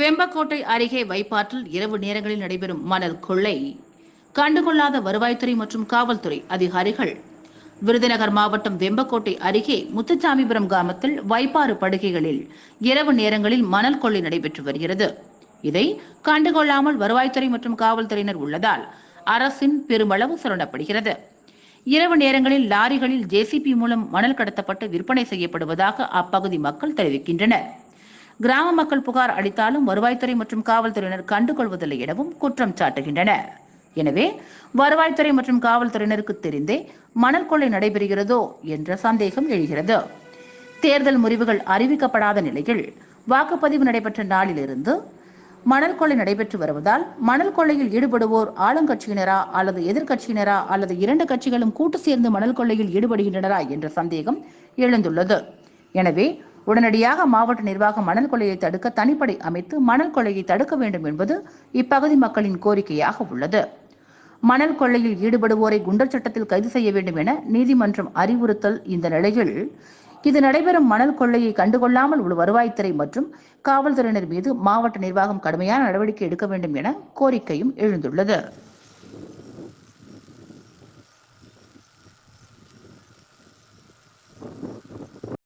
வெம்பக்கோட்டை அருகே வைப்பாற்றில் இரவு நேரங்களில் நடைபெறும் மணல் கொள்ளை. கண்டுகொள்ளாத வருவாய்த்துறை மற்றும் காவல்துறை அதிகாரிகள். விருதுநகர் மாவட்டம் வெம்பக்கோட்டை அருகே முத்துச்சாமிபுரம் கிராமத்தில் வைப்பாறு படுகைகளில் இரவு நேரங்களில் மணல் கொள்ளை நடைபெற்று வருகிறது. இதை கண்டுகொள்ளாமல் வருவாய்த்துறை மற்றும் காவல்துறையினர் உள்ளதால் அரசின் பெருமளவு சுரண்டப்படுகிறது. இரவு நேரங்களில் லாரிகளில் ஜேசிபி மூலம் மணல் கடத்தப்பட்டு விற்பனை செய்யப்படுவதாக அப்பகுதி மக்கள் தெரிவிக்கின்றனர். கிராம மக்கள் புகார் அளித்தாலும் வருவாய்த்துறை மற்றும் காவல்துறையினர் கண்டுகொள்வதில்லை எனவும் குற்றம் சாட்டுகின்றனர். எனவே வருவாய்த்துறை மற்றும் காவல்துறையினருக்கு தெரிந்தே மணல் கொள்ளை நடைபெறுகிறதோ என்ற சந்தேகம் எழுகிறது. தேர்தல் முறிவுகள் அறிவிக்கப்படாத நிலையில் வாக்குப்பதிவு நடைபெற்ற நாளிலிருந்து மணல் கொள்ளை நடைபெற்று வருவதால் மணல் கொள்ளையில் ஈடுபடுவோர் ஆளுங்கட்சியினரா அல்லது எதிர்க்கட்சியினரா அல்லது இரண்டு கட்சிகளும் கூட்டு சேர்ந்து மணல் கொள்ளையில் ஈடுபடுகின்றனரா என்ற சந்தேகம் எழுந்துள்ளது. எனவே உடனடியாக மாவட்ட நிர்வாகம் மணல் கொள்ளையை தடுக்க தனிப்படை அமைத்து மணல் கொள்ளையை தடுக்க வேண்டும் என்பது இப்பகுதி மக்களின் கோரிக்கையாக உள்ளது. மணல் கொள்ளையில் ஈடுபடுவோரை குண்டர் சட்டத்தில் கைது செய்ய வேண்டும் என நீதிமன்றம் அறிவுறுத்தல் இந்த நிலையில். இது நடைபெறும் மணல் கொள்ளையை கண்டுகொள்ளாமல் உள்ள வருவாய்த்துறை மற்றும் காவல்துறையினர் மீது மாவட்ட நிர்வாகம் கடுமையான நடவடிக்கை எடுக்க வேண்டும் என கோரிக்கையும் எழுந்துள்ளது.